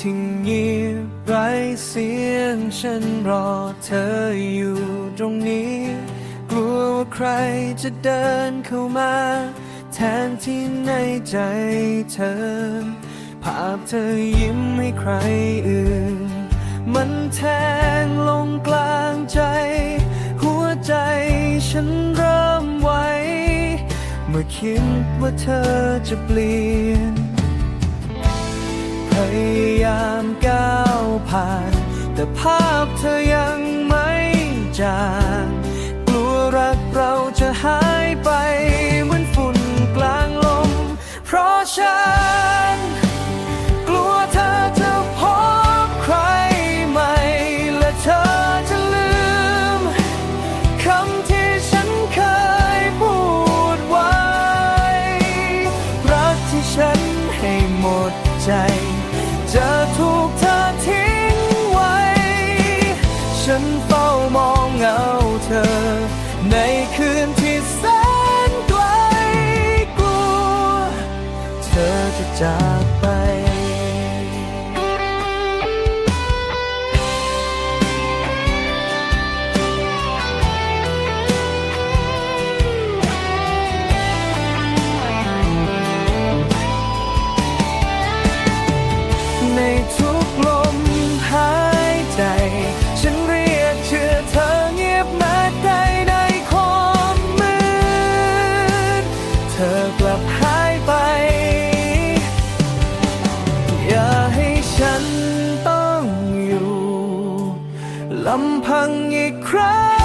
ที่เงียบไรเสียง ฉันรอเธออยู่ตรงนี้ กลัวว่าใครจะเดินเข้ามา แทนที่ในใจเธอ ภาพเธอยิ้มให้ใครอื่น มันแทงลงกลางใจ หัวใจฉันเริ่มไหวเมื่อคิดว่าเธอจะเปลี่ยนพยายามก้าวผ่าน แต่ภาพเธอยังไม่จาง ฉันเฝ้ามองเงาเธอ ในคืนที่แสนไกลกลัว เธอจะจากำพังอีกครั้ง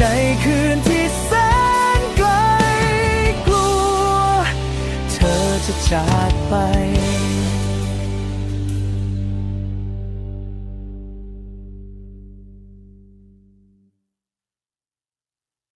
ในคืนที่แสนไกลกลัว เธอจะจากไป